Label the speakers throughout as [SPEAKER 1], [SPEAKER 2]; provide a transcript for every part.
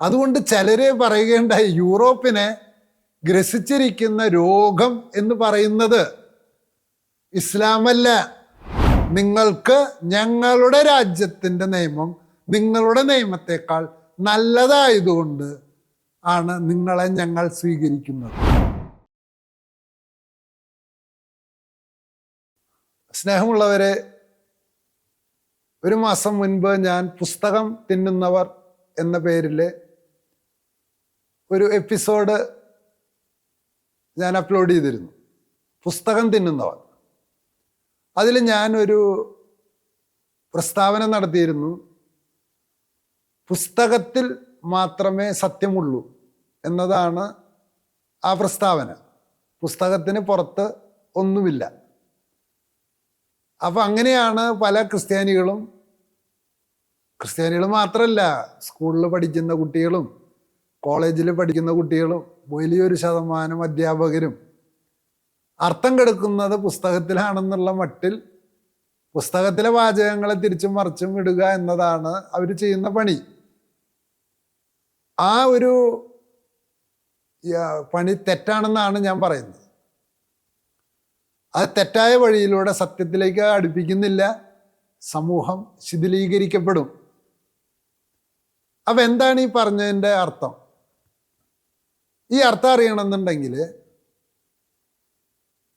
[SPEAKER 1] അതുകൊണ്ട് ചിലരെ പറയുകയുണ്ടായി യൂറോപ്പിനെ ഗ്രസിച്ചിരിക്കുന്ന രോഗം എന്ന് പറയുന്നത് ഇസ്ലാമല്ല. നിങ്ങൾക്ക് ഞങ്ങളുടെ രാജ്യത്തിന്റെ നിയമം നിങ്ങളുടെ നിയമത്തെക്കാൾ നല്ലതായതുകൊണ്ട് ആണ് നിങ്ങളെ ഞങ്ങൾ സ്വീകരിക്കുന്നത്. സ്നേഹമുള്ളവരെ ഒരു മാസം മുൻപ് ഞാൻ പുസ്തകം തിന്നുന്നവർ എന്ന പേരിൽ ഒരു എപ്പിസോഡ് ഞാൻ അപ്ലോഡ് ചെയ്തിരുന്നു. പുസ്തകം തിന്നുന്നവർ അതിൽ ഞാനൊരു പ്രസ്താവന നടത്തിയിരുന്നു. പുസ്തകത്തിൽ മാത്രമേ സത്യമുള്ളൂ എന്നതാണ് ആ പ്രസ്താവന. പുസ്തകത്തിന് പുറത്ത് ഒന്നുമില്ല. അപ്പം അങ്ങനെയാണ് പല ക്രിസ്ത്യാനികളും ക്രിസ്ത്യാനികൾ മാത്രമല്ല സ്കൂളിൽ പഠിക്കുന്ന കുട്ടികളും കോളേജിൽ പഠിക്കുന്ന കുട്ടികളും വലിയൊരു ശതമാനം അധ്യാപകരും അർത്ഥം കെടുക്കുന്നത് പുസ്തകത്തിലാണെന്നുള്ള മട്ടിൽ പുസ്തകത്തിലെ വാചകങ്ങളെ തിരിച്ചും മറിച്ചും ഇടുക എന്നതാണ് അവർ ചെയ്യുന്ന പണി. ആ ഒരു പണി തെറ്റാണെന്നാണ് ഞാൻ പറയുന്നത്. അത് തെറ്റായ വഴിയിലൂടെ സത്യത്തിലേക്ക് അടുപ്പിക്കുന്നില്ല. സമൂഹം ശിഥിലീകരിക്കപ്പെടും. അപ്പം എന്താണ് ഈ പറഞ്ഞതിന്റെ അർത്ഥം? ഈ അർത്ഥം അറിയണമെന്നുണ്ടെങ്കിൽ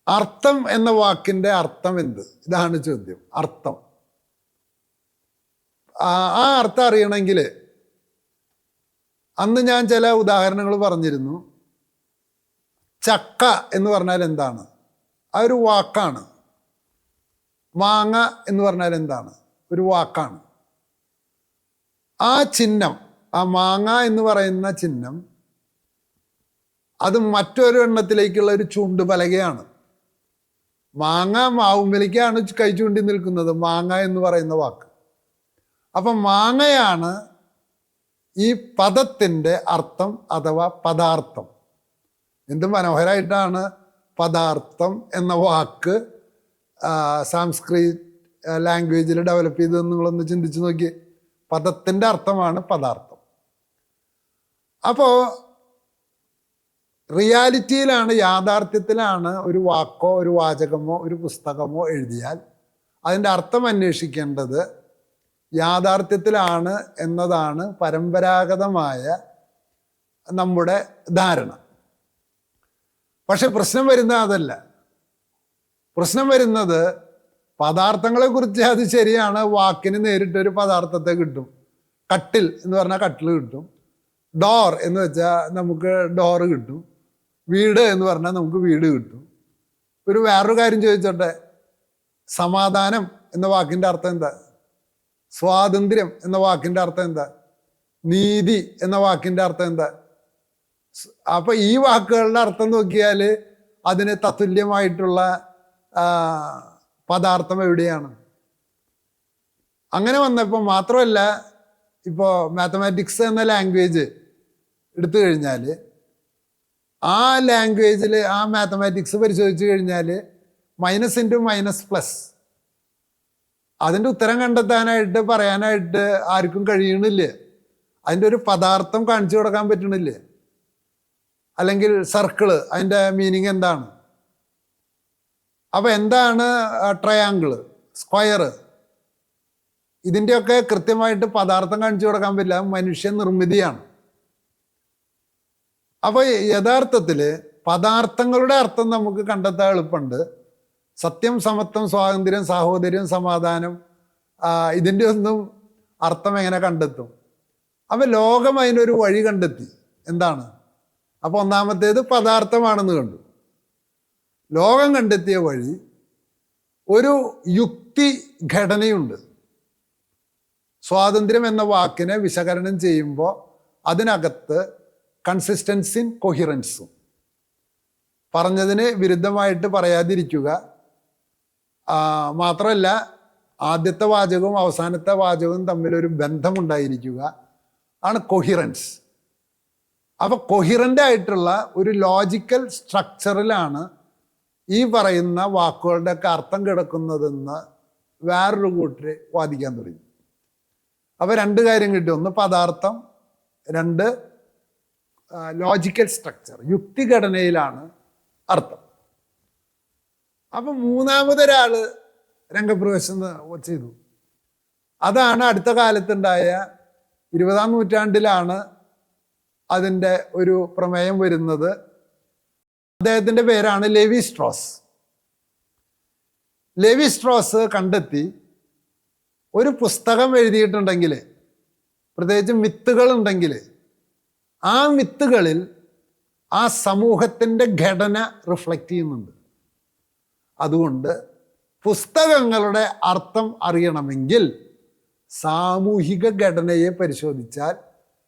[SPEAKER 1] അർത്ഥം എന്ന വാക്കിന്റെ അർത്ഥം എന്ത്? ഇതാണ് ചോദ്യം. അർത്ഥം. ആ അർത്ഥം അറിയണമെങ്കിൽ അന്ന് ഞാൻ ചില ഉദാഹരണങ്ങൾ പറഞ്ഞിരുന്നു. ചക്ക എന്ന് പറഞ്ഞാൽ എന്താണ്? ആ ഒരു വാക്കാണ്. മാങ്ങ എന്ന് പറഞ്ഞാൽ എന്താണ്? ഒരു വാക്കാണ്. ആ ചിഹ്നം ആ മാങ്ങ എന്ന് പറയുന്ന ചിഹ്നം അത് മറ്റൊരു എണ്ണത്തിലേക്കുള്ള ഒരു ചൂണ്ട് പലകയാണ്. മാങ്ങ മാവുമ്പലിക്കാണ് കൈ ചൂണ്ടി നിൽക്കുന്നത് മാങ്ങ എന്ന് പറയുന്ന വാക്ക്. അപ്പം മാങ്ങയാണ് ഈ പദത്തിന്റെ അർത്ഥം അഥവാ പദാർത്ഥം. എന്ത് മനോഹരമായിട്ടാണ് പദാർത്ഥം എന്ന വാക്ക് സാംസ്കൃത് ലാംഗ്വേജിൽ ഡെവലപ്പ് ചെയ്തത് നിങ്ങളൊന്ന് ചിന്തിച്ച് നോക്കി പദത്തിന്റെ അർത്ഥമാണ് പദാർത്ഥം. അപ്പോൾ റിയാലിറ്റിയിലാണ് യാഥാർത്ഥ്യത്തിലാണ് ഒരു വാക്കോ ഒരു വാചകമോ ഒരു പുസ്തകമോ എഴുതിയാൽ അതിന്റെ അർത്ഥം അന്വേഷിക്കേണ്ടത് യാഥാർത്ഥ്യത്തിലാണ് എന്നതാണ് പരമ്പരാഗതമായ നമ്മുടെ ധാരണ. പക്ഷെ പ്രശ്നം വരുന്നത് അതല്ല. പ്രശ്നം വരുന്നത് പദാർത്ഥങ്ങളെക്കുറിച്ച് അത് ശരിയാണ് വാക്കിന് നേരിട്ടൊരു പദാർത്ഥത്തെ കിട്ടും. കട്ടിൽ എന്ന് പറഞ്ഞാൽ കട്ടിൽ കിട്ടും. ഡോർ എന്ന് വെച്ചാൽ നമുക്ക് ഡോറ് കിട്ടും. വീട് എന്ന് പറഞ്ഞാൽ നമുക്ക് വീട് കിട്ടും. ഒരു വേറൊരു കാര്യം ചോദിച്ചോട്ടെ? സമാധാനം എന്ന വാക്കിന്റെ അർത്ഥം എന്താ? സ്വാതന്ത്ര്യം എന്ന വാക്കിന്റെ അർത്ഥം എന്താ? നീതി എന്ന വാക്കിന്റെ അർത്ഥം എന്താ? അപ്പം ഈ വാക്കുകളുടെ അർത്ഥം നോക്കിയാൽ അതിന് തത്തുല്യമായിട്ടുള്ള പദാർത്ഥം എവിടെയാണ്? അങ്ങനെ വന്നപ്പോൾ മാത്രമല്ല ഇപ്പോൾ മാത്തമാറ്റിക്സ് എന്ന ലാംഗ്വേജ് എടുത്തു കഴിഞ്ഞാൽ ആ ലാംഗ്വേജിൽ ആ മാത്തമാറ്റിക്സ് പരിശോധിച്ച് കഴിഞ്ഞാൽ മൈനസ് ഇന്റു മൈനസ് പ്ലസ് അതിന്റെ ഉത്തരം കണ്ടെത്താനായിട്ട് പറയാനായിട്ട് ആർക്കും കഴിയണില്ല. അതിന്റെ ഒരു പദാർത്ഥം കാണിച്ചു കൊടുക്കാൻ പറ്റണില്ല. അല്ലെങ്കിൽ സർക്കിൾ അതിന്റെ മീനിങ് എന്താണ്? അപ്പോൾ എന്താണ് ട്രയാങ്കിൾ സ്ക്വയർ ഇതിന്റെയൊക്കെ കൃത്യമായിട്ട് പദാർത്ഥം കാണിച്ചു കൊടുക്കാൻ പറ്റില്ല. മനുഷ്യ നിർമ്മിതിയാണ്. അപ്പോൾ യഥാർത്ഥത്തിൽ പദാർത്ഥങ്ങളുടെ അർത്ഥം നമുക്ക് കണ്ടെത്താൻ എളുപ്പമുണ്ട്. സത്യം സമത്വം സ്വാതന്ത്ര്യം സാഹോദര്യം സമാധാനം ഇതിന്റെ ഒന്നും അർത്ഥം എങ്ങനെ കണ്ടെത്തും? അപ്പം ലോകം അതിനൊരു വഴി കണ്ടെത്തി. എന്താണ്? അപ്പോൾ ഒന്നാമത്തേത് പദാർത്ഥമാണെന്ന് കണ്ടു. ലോകം കണ്ടെത്തിയ വഴി ഒരു യുക്തി ഘടനയുണ്ട്. സ്വാതന്ത്ര്യം എന്ന വാക്കിനെ വിശകലനം ചെയ്യുമ്പോൾ അതിനകത്ത് കൺസിസ്റ്റൻസിൻ കൊഹിറൻസും. പറഞ്ഞതിന് വിരുദ്ധമായിട്ട് പറയാതിരിക്കുക. മാത്രമല്ല ആദ്യത്തെ വാചകവും അവസാനത്തെ വാചകവും തമ്മിലൊരു ബന്ധമുണ്ടായിരിക്കുക. ആണ് കൊഹിറൻസ്. അപ്പോൾ കൊഹിറന്റ് ആയിട്ടുള്ള ഒരു ലോജിക്കൽ സ്ട്രക്ചറിലാണ് ഈ പറയുന്ന വാക്കുകളുടെയൊക്കെ അർത്ഥം കിടക്കുന്നതെന്ന് വേറൊരു കൂട്ടർ വാദിക്കാൻ തുടങ്ങി. അപ്പോൾ രണ്ട് കാര്യം കിട്ടി. ഒന്ന് പദാർത്ഥം രണ്ട് ലോജിക്കൽ സ്ട്രക്ചർ യുക്തിഘടനയിലാണ് അർത്ഥം. അപ്പം മൂന്നാമതൊരാൾ രംഗപ്രവേശം ചെയ്തു. അതാണ് അടുത്ത കാലത്തുണ്ടായ ഇരുപതാം നൂറ്റാണ്ടിലാണ് അതിന്റെ ഒരു പ്രമേയം വരുന്നത്. അദ്ദേഹത്തിന്റെ പേരാണ് ലെവി സ്ട്രോസ്. ലെവി സ്ട്രോസ് കണ്ടെത്തി ഒരു പുസ്തകം എഴുതിയിട്ടുണ്ടെങ്കിൽ പ്രത്യേകിച്ച് മിത്തുകൾ ഉണ്ടെങ്കിൽ ആ വിത്തുകളിൽ ആ സമൂഹത്തിന്റെ ഘടന റിഫ്ലക്റ്റ് ചെയ്യുന്നുണ്ട്. അതുകൊണ്ട് പുസ്തകങ്ങളുടെ അർത്ഥം അറിയണമെങ്കിൽ സാമൂഹിക ഘടനയെ പരിശോധിച്ചാൽ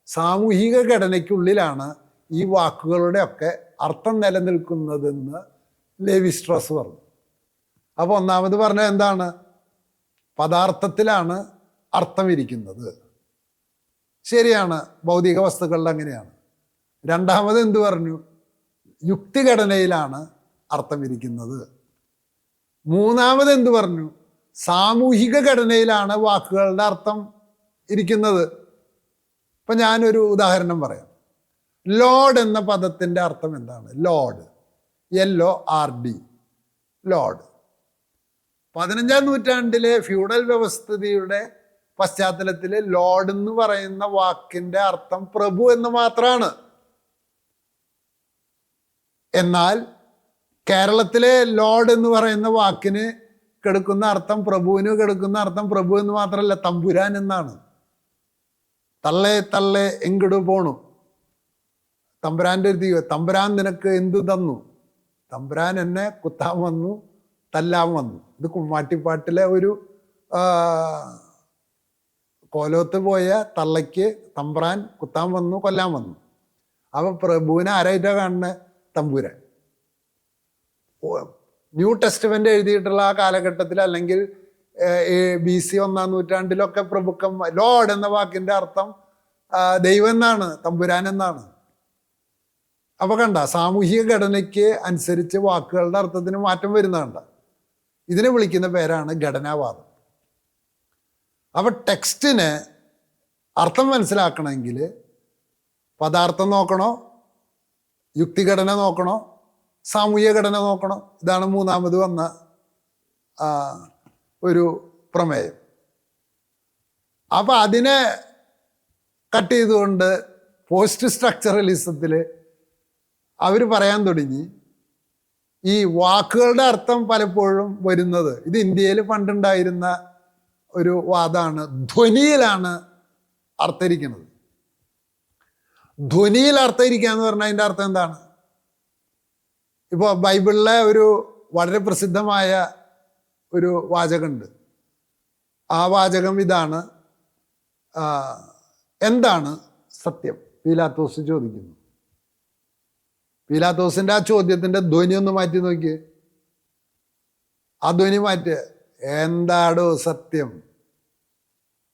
[SPEAKER 1] സാമൂഹിക ഘടനയ്ക്കുള്ളിലാണ് ഈ വാക്കുകളുടെ ഒക്കെ അർത്ഥം നിലനിൽക്കുന്നതെന്ന് ലേവി സ്ട്രോസ് പറഞ്ഞു. അപ്പോൾ ഒന്നാമത് പറഞ്ഞത് എന്താണ്? പദാർത്ഥത്തിലാണ് അർത്ഥം ഇരിക്കുന്നത്. ശരിയാണ്. ഭൗതിക വസ്തുക്കളിൽ അങ്ങനെയാണ്. രണ്ടാമത് എന്തു പറഞ്ഞു? യുക്തിഘടനയിലാണ് അർത്ഥം ഇരിക്കുന്നത്. മൂന്നാമത് എന്തു പറഞ്ഞു? സാമൂഹിക ഘടനയിലാണ് വാക്കുകളുടെ അർത്ഥം ഇരിക്കുന്നത്. ഇപ്പം ഞാനൊരു ഉദാഹരണം പറയാം. ലോഡ് എന്ന പദത്തിന്റെ അർത്ഥം എന്താണ്? Lord. L O R D lord. പതിനഞ്ചാം നൂറ്റാണ്ടിലെ ഫ്യൂഡൽ വ്യവസ്ഥിതിയുടെ പശ്ചാത്തലത്തിൽ ലോഡ് എന്ന് പറയുന്ന വാക്കിന്റെ അർത്ഥം പ്രഭു എന്ന് മാത്രമാണ്. എന്നാൽ കേരളത്തിലെ ലോഡ് എന്ന് പറയുന്ന വാക്കിന് കെടുക്കുന്ന അർത്ഥം പ്രഭുവിന് കെടുക്കുന്ന അർത്ഥം പ്രഭു എന്ന് മാത്രമല്ല തമ്പുരാൻ എന്നാണ്. തള്ളെ തള്ളെ എങ്കിട് പോണു? തമ്പുരാന്റെ ഒരു തീവ തമ്പുരാൻ നിനക്ക് എന്തു തന്നു? തമ്പുരാൻ എന്നെ കുത്താൻ വന്നു തല്ലാൻ വന്നു. ഇത് കുമ്മാട്ടിപ്പാട്ടിലെ ഒരു കോലോത്ത് പോയ തള്ളയ്ക്ക് തമ്പ്രാൻ കുത്താൻ വന്നു കൊല്ലാൻ വന്നു. അപ്പൊ പ്രഭുവിനെ ആരായിട്ടാണ് കാണുന്നത് തമ്പുരാൻ. ന്യൂ ടെസ്റ്റ്മെന്റ് എഴുതിയിട്ടുള്ള ആ കാലഘട്ടത്തിൽ അല്ലെങ്കിൽ ബി സി ഒന്നാം നൂറ്റാണ്ടിലൊക്കെ പ്രഭുക്കം ലോഡ് എന്ന വാക്കിന്റെ അർത്ഥം ദൈവം എന്നാണ് തമ്പുരാൻ എന്നാണ്. അപ്പൊ കണ്ട സാമൂഹിക ഘടനയ്ക്ക് അനുസരിച്ച് വാക്കുകളുടെ അർത്ഥത്തിന് മാറ്റം വരുന്നതുണ്ട് ഇതിനെ വിളിക്കുന്ന പേരാണ് ഘടനാവാദം. അപ്പൊ ടെക്സ്റ്റിന് അർത്ഥം മനസ്സിലാക്കണമെങ്കിൽ പദാർത്ഥം നോക്കണോ? യുക്തിഘടന നോക്കണോ? സാമൂഹ്യ ഘടന നോക്കണോ? ഇതാണ് മൂന്നാമത് വന്ന ഒരു പ്രമേയം. അപ്പം അതിനെ കട്ട് ചെയ്തുകൊണ്ട് പോസ്റ്റ് സ്ട്രക്ചറലിസത്തിൽ അവർ പറയാൻ തുടങ്ങി. ഈ വാക്കുകളുടെ അർത്ഥം പലപ്പോഴും വരുന്നത് ഇത് ഇന്ത്യയിൽ പണ്ടുണ്ടായിരുന്ന ഒരു വാദമാണ് ധ്വനിയിലാണ് അർത്ഥരിക്കുന്നത്. ധ്വനിയിൽ അർത്ഥരിക്കുക എന്ന് പറഞ്ഞാൽ അതിന്റെ അർത്ഥം എന്താണ്? ഇപ്പോൾ ബൈബിളിലെ ഒരു വളരെ പ്രസിദ്ധമായ ഒരു വാചകമുണ്ട്. ആ വാചകം ഇതാണ്. എന്താണ് സത്യം? പീലാത്തോസ് ചോദിക്കുന്നു. പീലാത്തോസിന്റെ ആ ചോദ്യത്തിന്റെ ധ്വനി ഒന്ന് മാറ്റി നോക്കിയേ. ആ ധ്വനി മാറ്റുക എന്താടോ സത്യം?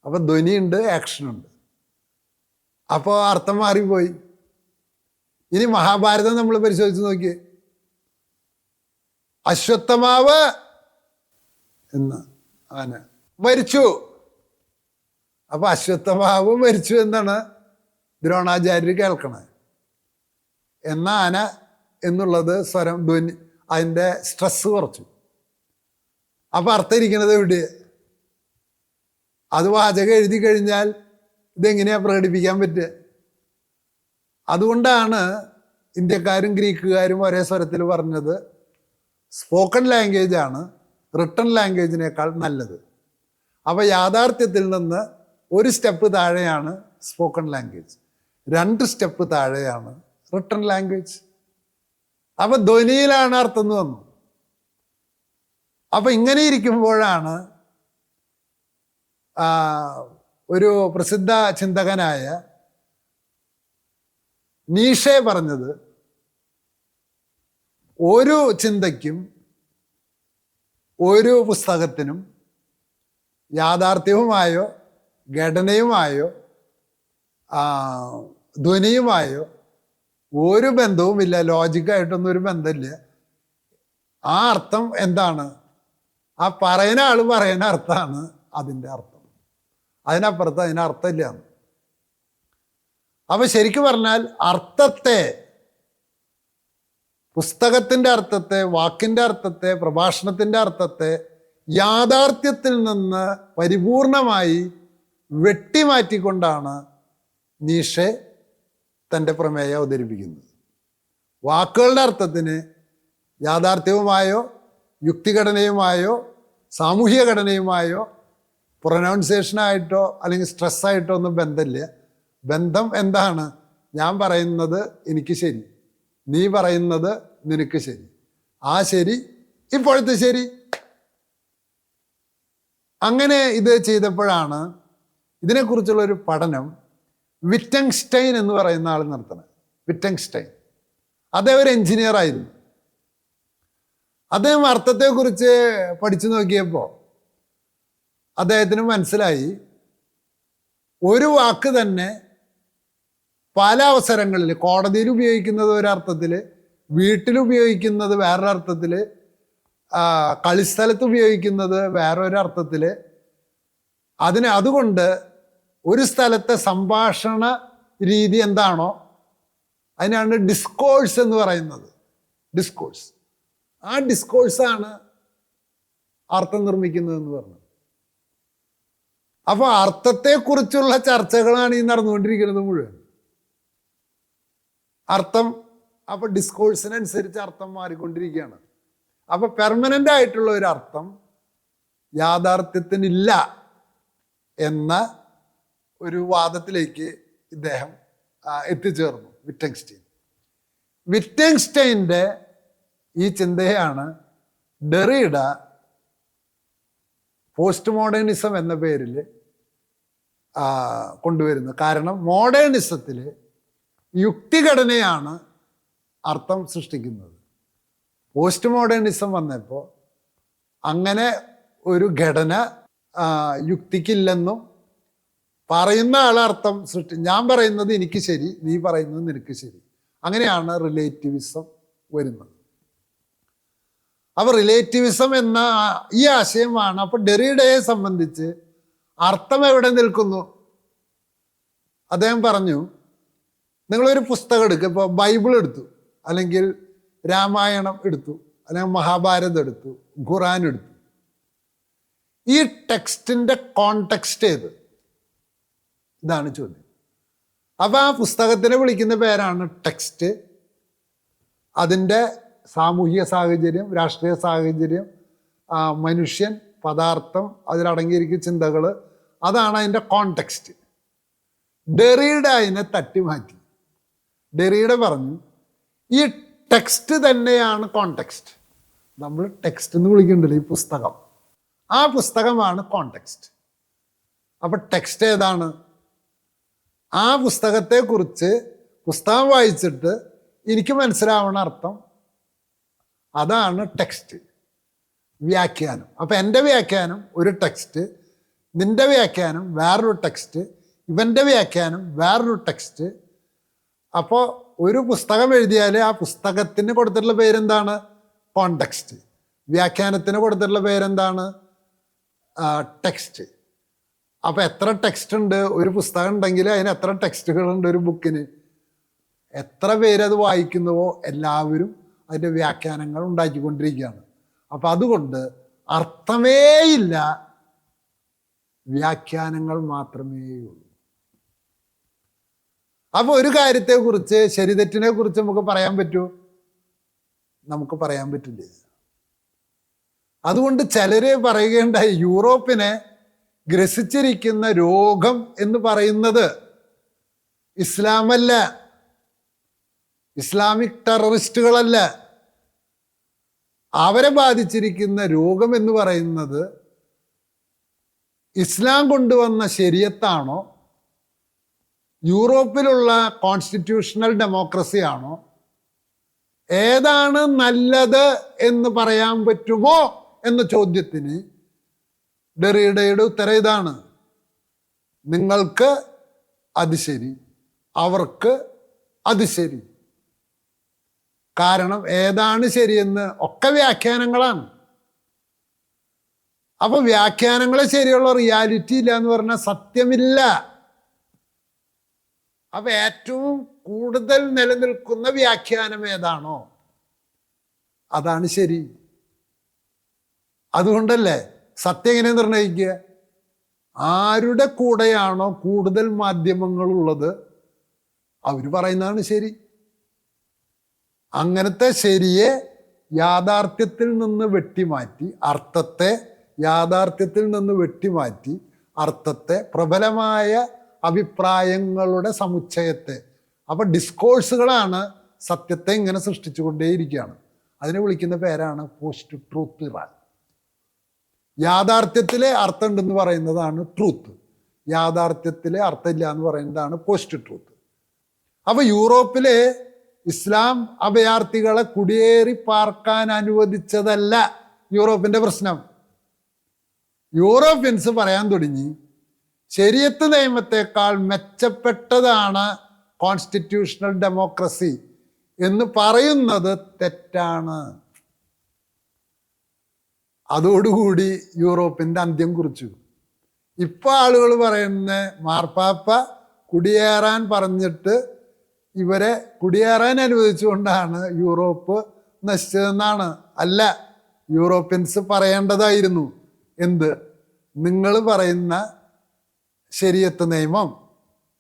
[SPEAKER 1] അപ്പൊ ധ്വനിയുണ്ട് ആക്ഷനുണ്ട് അപ്പോൾ അർത്ഥം മാറിപ്പോയി. ഇനി മഹാഭാരതം നമ്മൾ പരിശോധിച്ച് നോക്കിയേ. അശ്വത്ഥമാവ് എന്ന് ആന മരിച്ചു. അപ്പൊ അശ്വത്ഥമാവ് മരിച്ചു എന്നാണ് ദ്രോണാചാര്യർ കേൾക്കണത് എന്ന ആന എന്നുള്ളത് സ്വരം ധ്വനി അതിന്റെ സ്ട്രെസ് കുറച്ചു. അപ്പൊ അർത്ഥം ഇരിക്കണത് എവിടെ? അത് വാചകം എഴുതി കഴിഞ്ഞാൽ ഇതെങ്ങനെയാ പ്രകടിപ്പിക്കാൻ പറ്റുക? അതുകൊണ്ടാണ് ഇന്ത്യക്കാരും ഗ്രീക്കുകാരും ഒരേ സ്വരത്തിൽ പറഞ്ഞത് സ്പോക്കൺ ലാംഗ്വേജ് ആണ് റിട്ടൺ ലാംഗ്വേജിനേക്കാൾ നല്ലത്. അപ്പോൾ യാഥാർത്ഥ്യത്തിൽ നിന്ന് ഒരു സ്റ്റെപ്പ് താഴെയാണ് സ്പോക്കൺ ലാംഗ്വേജ് രണ്ട് സ്റ്റെപ്പ് താഴെയാണ് റിട്ടൺ ലാംഗ്വേജ് അപ്പൊ ധ്വനിയിലാണ് അർത്ഥം എന്ന് വന്നു. അപ്പൊ ഇങ്ങനെ ഇരിക്കുമ്പോഴാണ് ഒരു പ്രസിദ്ധ ചിന്തകനായ നീഷെ പറഞ്ഞത് ഒരു ചിന്തയ്ക്കും ഒരു പുസ്തകത്തിനും യാഥാർത്ഥ്യവുമായോ ഘടനയുമായോ ധ്വനിയുമായോ ഒരു ബന്ധവുമില്ല. ലോജിക്കായിട്ടൊന്നും ഒരു ബന്ധമില്ല. ആ അർത്ഥം എന്താണ്? ആ പറയുന്ന ആൾ പറയുന്ന അർത്ഥമാണ് അതിന്റെ അർത്ഥം. അതിനപ്പുറത്ത് അതിന് അർത്ഥമില്ല അപ്പൊ ശരിക്കു പറഞ്ഞാൽ അർത്ഥത്തെ പുസ്തകത്തിന്റെ അർത്ഥത്തെ വാക്കിന്റെ അർത്ഥത്തെ പ്രഭാഷണത്തിന്റെ അർത്ഥത്തെ യാഥാർത്ഥ്യത്തിൽ നിന്ന് പരിപൂർണമായി വെട്ടിമാറ്റിക്കൊണ്ടാണ് നീഷെ തന്റെ പ്രമേയം അവതരിപ്പിക്കുന്നത്. വാക്കുകളുടെ അർത്ഥത്തിന് യാഥാർത്ഥ്യവുമായോ യുക്തിഘടനയുമായോ സാമൂഹിക ഘടനയുമായോ പ്രൊനൗൺസിയേഷനായിട്ടോ അല്ലെങ്കിൽ സ്ട്രെസ്സായിട്ടോ ഒന്നും ബന്ധമില്ല. ബന്ധം എന്താണ്? ഞാൻ പറയുന്നത് എനിക്ക് ശരി. നീ പറയുന്നത് നിനക്ക് ശരി. ആ ശരി ഇപ്പോഴത്തെ ശരി. അങ്ങനെ ഇത് ചെയ്തപ്പോഴാണ് ഇതിനെക്കുറിച്ചുള്ള ഒരു പഠനം വിറ്റങ്സ്റ്റൈൻ എന്ന് പറയുന്ന ആൾ നടത്തണത് വിറ്റങ്സ്റ്റൈൻ. അദ്ദേഹം ഒരു എഞ്ചിനീയർ ആയിരുന്നു അദ്ദേഹം അർത്ഥത്തെക്കുറിച്ച് പഠിച്ചു നോക്കിയപ്പോൾ അദ്ദേഹത്തിന് മനസ്സിലായി ഒരു വാക്ക് തന്നെ പല അവസരങ്ങളിൽ കോടതിയിൽ ഉപയോഗിക്കുന്നത് ഒരർത്ഥത്തിൽ വീട്ടിൽ ഉപയോഗിക്കുന്നത് വേറൊരർത്ഥത്തിൽ കളിസ്ഥലത്ത് ഉപയോഗിക്കുന്നത് വേറൊരർത്ഥത്തിൽ അതിന് അതുകൊണ്ട് ഒരു സ്ഥലത്തെ സംഭാഷണ രീതി എന്താണോ അതിനാണ് ഡിസ്കോഴ്സ് എന്ന് പറയുന്നത്. ഡിസ്കോഴ്സ് ആ ഡിസ്കോഴ്സാണ് അർത്ഥം നിർമ്മിക്കുന്നതെന്ന് പറഞ്ഞു അപ്പോൾ അർത്ഥത്തെക്കുറിച്ചുള്ള ചർച്ചകളാണ് ഈ നടന്നുകൊണ്ടിരിക്കുന്നത് മുഴുവൻ. അർത്ഥം അപ്പൊ ഡിസ്കോഴ്സിനനുസരിച്ച് അർത്ഥം മാറിക്കൊണ്ടിരിക്കുകയാണ്. അപ്പൊ പെർമനന്റ് ആയിട്ടുള്ള ഒരു അർത്ഥം യാഥാർത്ഥ്യത്തിനില്ല എന്ന ഒരു വാദത്തിലേക്ക് ഇദ്ദേഹം എത്തിച്ചേർന്നു വിറ്റങ്സ്റ്റൈൻ. വിറ്റങ്സ്റ്റൈന്റെ ഈ ചിന്തയാണ് ഡെറിഡ പോസ്റ്റ് മോഡേണിസം എന്ന പേരിൽ കൊണ്ടുവരുന്നത്. കാരണം മോഡേണിസത്തിൽ യുക്തിഘടനയാണ് അർത്ഥം സൃഷ്ടിക്കുന്നത്. പോസ്റ്റ് മോഡേണിസം വന്നപ്പോൾ അങ്ങനെ ഒരു ഘടന യുക്തിക്കില്ലെന്നും പറയുന്ന ആളർത്ഥം സൃഷ്ടി ഞാൻ പറയുന്നത് എനിക്ക് ശരി നീ പറയുന്നത് നിനക്ക് ശരി. അങ്ങനെയാണ് റിലേറ്റിവിസം വരുന്നത്. അപ്പോൾ റിലേറ്റീവിസം എന്ന ഈ ആശയമാണ്. അപ്പോൾ ഡെറിഡയെ സംബന്ധിച്ച് അർത്ഥം എവിടെ നിൽക്കുന്നു? അദ്ദേഹം പറഞ്ഞു നിങ്ങളൊരു പുസ്തകം എടുക്കുക ഇപ്പോൾ ബൈബിൾ എടുത്തു. അല്ലെങ്കിൽ രാമായണം എടുത്തു. അല്ലെങ്കിൽ മഹാഭാരതം എടുത്തു. ഖുറാൻ എടുത്തു. ഈ ടെക്സ്റ്റിന്റെ കോണ്ടെക്സ്റ്റ് ഏത്? ഇതാണ് ചോദ്യം. അപ്പോൾ ആ പുസ്തകത്തിനെ വിളിക്കുന്ന പേരാണ് ടെക്സ്റ്റ്. അതിന്റെ സാമൂഹിക സാഹചര്യം രാഷ്ട്രീയ സാഹചര്യം മനുഷ്യൻ പദാർത്ഥം അതിലടങ്ങിയിരിക്കുന്ന ചിന്തകൾ അതാണ് അതിന്റെ കോണ്ടെക്സ്റ്റ് ഡെറിയുടെ അതിനെ തട്ടിമാറ്റി. ഡെറിയുടെ പറഞ്ഞു ഈ ടെക്സ്റ്റ് തന്നെയാണ് കോണ്ടെക്സ്റ്റ് നമ്മൾ ടെക്സ്റ്റ് എന്ന് വിളിക്കണ്ടല്ലോ ഈ പുസ്തകം. ആ പുസ്തകമാണ് കോണ്ടെക്സ്റ്റ് അപ്പൊ ടെക്സ്റ്റ് ഏതാണ്? ആ പുസ്തകത്തെക്കുറിച്ച് പുസ്തകം വായിച്ചിട്ട് എനിക്ക് മനസ്സിലാവണ അർത്ഥം അതാണ് ടെക്സ്റ്റ് വ്യാഖ്യാനം. അപ്പം എന്റെ വ്യാഖ്യാനം ഒരു ടെക്സ്റ്റ് നിന്റെ വ്യാഖ്യാനം വേറൊരു ടെക്സ്റ്റ് ഇവന്റെ വ്യാഖ്യാനം വേറൊരു ടെക്സ്റ്റ് അപ്പോൾ ഒരു പുസ്തകം എഴുതിയാൽ ആ പുസ്തകത്തിന് കൊടുത്തിട്ടുള്ള പേരെന്താണ്? കോണ്ടെക്സ്റ്റ് വ്യാഖ്യാനത്തിന് കൊടുത്തിട്ടുള്ള പേരെന്താണ്? ടെക്സ്റ്റ് അപ്പോൾ എത്ര ടെക്സ്റ്റ് ഉണ്ട്? ഒരു പുസ്തകം ഉണ്ടെങ്കിൽ അതിന് എത്ര ടെക്സ്റ്റുകളുണ്ട് ഒരു ബുക്കിന് എത്ര പേരത് വായിക്കുന്നുവോ? എല്ലാവരും അതിന്റെ വ്യാഖ്യാനങ്ങൾ ഉണ്ടാക്കിക്കൊണ്ടിരിക്കുകയാണ്. അപ്പം അതുകൊണ്ട് അർത്ഥമേയില്ല വ്യാഖ്യാനങ്ങൾ മാത്രമേ ഉള്ളൂ അപ്പോൾ ഒരു കാര്യത്തെക്കുറിച്ച് ശരിതെറ്റിനെ കുറിച്ച് നമുക്ക് പറയാൻ പറ്റുമോ നമുക്ക് പറയാൻ പറ്റില്ല. അതുകൊണ്ട് ചിലര് പറയുകയുണ്ട യൂറോപ്പിനെ ഗ്രസിച്ചിരിക്കുന്ന രോഗം എന്ന് പറയുന്നത് ഇസ്ലാമല്ല. ഇസ്ലാമിക് ടെററിസ്റ്റുകളല്ല. അവരെ ബാധിച്ചിരിക്കുന്ന രോഗം എന്ന് പറയുന്നത് ഇസ്ലാം കൊണ്ടുവന്ന ശരിയത്താണോ? യൂറോപ്പിലുള്ള കോൺസ്റ്റിറ്റ്യൂഷണൽ ഡെമോക്രസി ആണോ ഏതാണ് നല്ലത് എന്ന് പറയാൻ പറ്റുമോ എന്ന ചോദ്യത്തിന് ഡെറിഡയുടെ ഉത്തരം ഇതാണ്. നിങ്ങൾക്ക് അത് ശരി അവർക്ക് അത് ശരി. കാരണം ഏതാണ് ശരിയെന്ന് ഒക്കെ വ്യാഖ്യാനങ്ങളാണ്. അപ്പൊ വ്യാഖ്യാനങ്ങളെ ശരിയുള്ള റിയാലിറ്റി ഇല്ല എന്ന് പറഞ്ഞാൽ സത്യമില്ല. അപ്പൊ ഏറ്റവും കൂടുതൽ നിലനിൽക്കുന്ന വ്യാഖ്യാനം ഏതാണോ അതാണ് ശരി. അതുകൊണ്ടല്ലേ സത്യം എങ്ങനെ നിർണയിക്കുക ആരുടെ കൂടെയാണോ കൂടുതൽ മാധ്യമങ്ങളുള്ളത്? അവർ പറയുന്നതാണ് ശരി. അങ്ങനത്തെ ശരിയെ യാഥാർത്ഥ്യത്തിൽ നിന്ന് വെട്ടിമാറ്റി അർത്ഥത്തെ യാഥാർത്ഥ്യത്തിൽ നിന്ന് വെട്ടിമാറ്റി അർത്ഥത്തെ പ്രബലമായ അഭിപ്രായങ്ങളുടെ സമുച്ചയത്തെ. അപ്പൊ ഡിസ്കോഴ്സുകളാണ് സത്യത്തെ ഇങ്ങനെ സൃഷ്ടിച്ചുകൊണ്ടേയിരിക്കുകയാണ്. അതിനെ വിളിക്കുന്ന പേരാണ് പോസ്റ്റ് ട്രൂത്ത് ഇറാൻ യാഥാർത്ഥ്യത്തിലെ അർത്ഥം ഉണ്ടെന്ന് പറയുന്നതാണ് ട്രൂത്ത് യാഥാർത്ഥ്യത്തിലെ അർത്ഥമില്ല എന്ന് പറയുന്നതാണ് പോസ്റ്റ് ട്രൂത്ത് അപ്പോൾ യൂറോപ്പിലെ ഇസ്ലാം അഭയാർത്ഥികളെ കുടിയേറി പാർക്കാൻ അനുവദിച്ചതല്ല യൂറോപ്പിന്റെ പ്രശ്നം. യൂറോപ്യൻസ് പറയാൻ തുടങ്ങി ശരിയത്ത് നിയമത്തെക്കാൾ മെച്ചപ്പെട്ടതാണ് കോൺസ്റ്റിറ്റ്യൂഷണൽ ഡെമോക്രസി എന്ന് പറയുന്നത് തെറ്റാണ്. അതോടുകൂടി യൂറോപ്പിന്റെ അന്ത്യം കുറിച്ചു. ഇപ്പോൾ ആളുകൾ പറയുന്ന മാർപ്പാപ്പ കുടിയേറാൻ പറഞ്ഞിട്ട് ഇവരെ കുടിയേറാൻ അനുവദിച്ചുകൊണ്ടാണ് യൂറോപ്പ് നശിച്ചതെന്നാണ്. അല്ല യൂറോപ്യൻസ് പറയേണ്ടതായിരുന്നു. എന്ത്? നിങ്ങൾ പറയുന്ന ശരിയത്ത് നിയമം.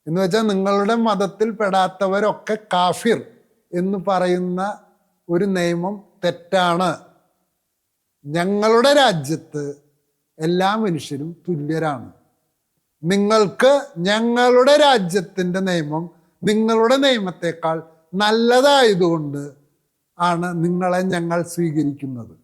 [SPEAKER 1] എന്ന് വെച്ചാൽ നിങ്ങളുടെ മതത്തിൽ പെടാത്തവരൊക്കെ കാഫിർ എന്ന് പറയുന്ന ഒരു നിയമം തെറ്റാണ്. ഞങ്ങളുടെ രാജ്യത്ത് എല്ലാ മനുഷ്യരും തുല്യരാണ്. നിങ്ങൾക്ക് ഞങ്ങളുടെ രാജ്യത്തിന്റെ നിയമം നിങ്ങളുടെ നിയമത്തെക്കാൾ നല്ലതായതുകൊണ്ട് ആണ് നിങ്ങളെ ഞങ്ങൾ സ്വീകരിക്കുന്നത്.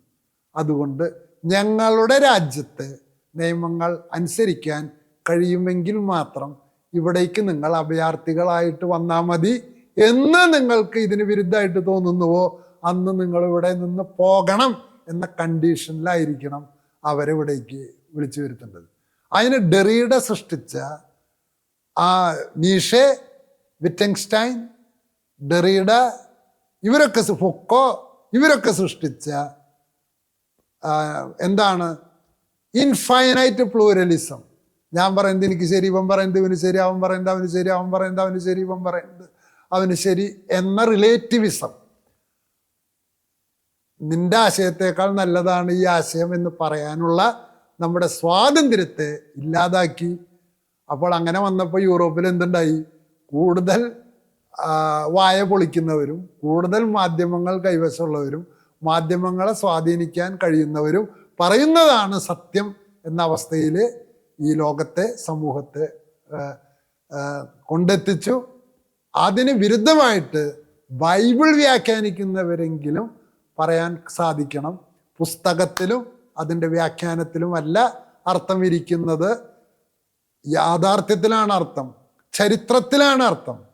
[SPEAKER 1] അതുകൊണ്ട് ഞങ്ങളുടെ രാജ്യത്തെ നിയമങ്ങൾ അനുസരിക്കാൻ കഴിയുമെങ്കിൽ മാത്രം ഇവിടേക്ക് നിങ്ങൾ അഭയാർത്ഥികളായിട്ട് വന്നാൽ മതി. എന്ന് നിങ്ങൾക്ക് ഇതിന് വിരുദ്ധമായിട്ട് തോന്നുന്നുവോ? അന്ന് നിങ്ങൾ ഇവിടെ നിന്ന് പോകണം എന്ന കണ്ടീഷനിലായിരിക്കണം അവരെ ഇവിടേക്ക് വിളിച്ചു വരുത്തേണ്ടത്. അതിന് ഡെറിയുടെ സൃഷ്ടിച്ച ആ നീഷെ വിറ്റൻസ്റ്റൈൻ ഡെറീഡ ഇവരൊക്കെ ഫുക്കോ ഇവരൊക്കെ സൃഷ്ടിച്ച എന്താണ്? Infinite pluralism. ഞാൻ പറയുന്നത് എനിക്ക് ശരി ഇവൻ പറയുന്നത് ഇവന് ശരി അവൻ പറയുന്നത് അവന് ശരി അവൻ പറയുന്നത് അവന് ശരി ഇവൻ പറയുന്നത് അവന് ശരി എന്ന റിലേറ്റിവിസം. നിന്റെ ആശയത്തേക്കാൾ നല്ലതാണ് ഈ ആശയം എന്ന് പറയാനുള്ള നമ്മുടെ സ്വാതന്ത്ര്യത്തെ ഇല്ലാതാക്കി. അപ്പോൾ അങ്ങനെ വന്നപ്പോൾ യൂറോപ്പിൽ എന്തുണ്ടായി? കൂടുതൽ വായ പൊളിക്കുന്നവരും കൂടുതൽ മാധ്യമങ്ങൾ കൈവശമുള്ളവരും മാധ്യമങ്ങളെ സ്വാധീനിക്കാൻ കഴിയുന്നവരും പറയുന്നതാണ് സത്യം എന്ന അവസ്ഥയിൽ ഈ ലോകത്തെ സമൂഹത്തെ കൊണ്ടെത്തിച്ചു. അതിന് വിരുദ്ധമായിട്ട് ബൈബിൾ വ്യാഖ്യാനിക്കുന്നവരെങ്കിലും പറയാൻ സാധിക്കണം. പുസ്തകത്തിലും അതിന്റെ വ്യാഖ്യാനത്തിലുമല്ല അർത്ഥം ഇരിക്കുന്നത്. യാഥാർത്ഥ്യത്തിലാണ് അർത്ഥം. ചരിത്രത്തിലാണ് അർത്ഥം.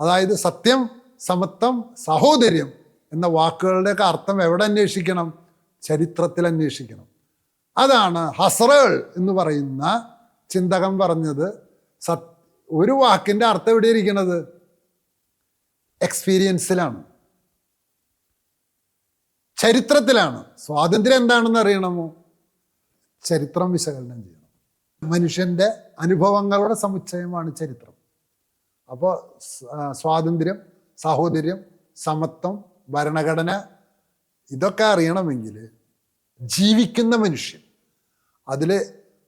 [SPEAKER 1] അതായത് സത്യം സമത്വം സഹോദര്യം എന്ന വാക്കുകളുടെയൊക്കെ അർത്ഥം എവിടെ അന്വേഷിക്കണം? ചരിത്രത്തിൽ അന്വേഷിക്കണം. അതാണ് ഹസ്രകൾ എന്ന് പറയുന്ന ചിന്തകൻ പറഞ്ഞത്. സത് ഒരു വാക്കിന്റെ അർത്ഥം എവിടെ ഇരിക്കുന്നത് എക്സ്പീരിയൻസിലാണ്. ചരിത്രത്തിലാണ്. സ്വാതന്ത്ര്യം എന്താണെന്ന് അറിയണമോ? ചരിത്രം വിശകലനം ചെയ്യണം. മനുഷ്യന്റെ അനുഭവങ്ങളുടെ സമുച്ചയമാണ് ചരിത്രം. അപ്പോൾ സ്വാതന്ത്ര്യം സാഹോദര്യം സമത്വം ഭരണഘടന ഇതൊക്കെ അറിയണമെങ്കിൽ ജീവിക്കുന്ന മനുഷ്യൻ അതിൽ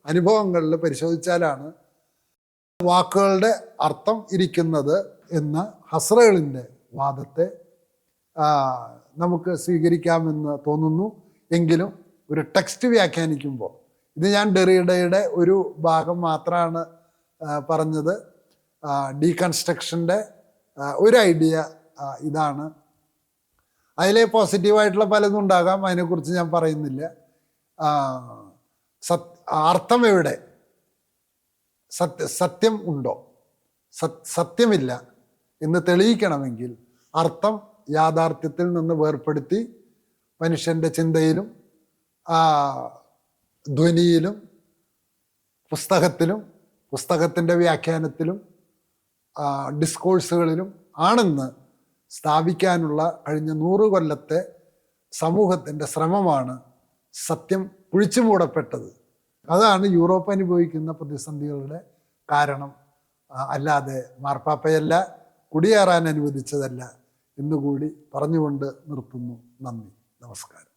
[SPEAKER 1] അനുഭവങ്ങളിൽ പരിശോധിച്ചാലാണ് വാക്കുകളുടെ അർത്ഥം ഇരിക്കുന്നത് എന്ന് ഹസ്രകളിന്റെ വാദത്തെ നമുക്ക് സ്വീകരിക്കാമെന്ന് തോന്നുന്നു. എങ്കിലും ഒരു ടെക്സ്റ്റ് വ്യാഖ്യാനിക്കുമ്പോൾ ഇത് ഞാൻ ഡെറിഡയുടെ ഒരു ഭാഗം മാത്രമാണ് പറഞ്ഞത്. ഡീകൺസ്ട്രക്ഷന്റെ ഒരു ഐഡിയ ഇതാണ്. അതിലെ പോസിറ്റീവായിട്ടുള്ള പലതും ഉണ്ടാകാം അതിനെക്കുറിച്ച് ഞാൻ പറയുന്നില്ല. സത് അർത്ഥം എവിടെ? സത്യ സത്യം ഉണ്ടോ? സത് സത്യമില്ല എന്ന് തെളിയിക്കണമെങ്കിൽ അർത്ഥം യാഥാർത്ഥ്യത്തിൽ നിന്ന് വേർപ്പെടുത്തി മനുഷ്യന്റെ ചിന്തയിലും ധ്വനിയിലും പുസ്തകത്തിലും പുസ്തകത്തിന്റെ വ്യാഖ്യാനത്തിലും ഡിസ്കോഴ്സുകളിലും ആണെന്ന് സ്ഥാപിക്കാനുള്ള കഴിഞ്ഞ നൂറ് കൊല്ലത്തെ സമൂഹത്തിന്റെ ശ്രമമാണ് സത്യം കുഴിച്ചു മൂടപ്പെട്ടത്. അതാണ് യൂറോപ്പ് അനുഭവിക്കുന്ന പ്രതിസന്ധികളുടെ കാരണം. അല്ലാതെ മാർപ്പാപ്പയല്ല കുടിയേറാൻ അനുവദിച്ചതല്ല എന്നുകൂടി പറഞ്ഞുകൊണ്ട് നിർത്തുന്നു. നന്ദി. നമസ്കാരം.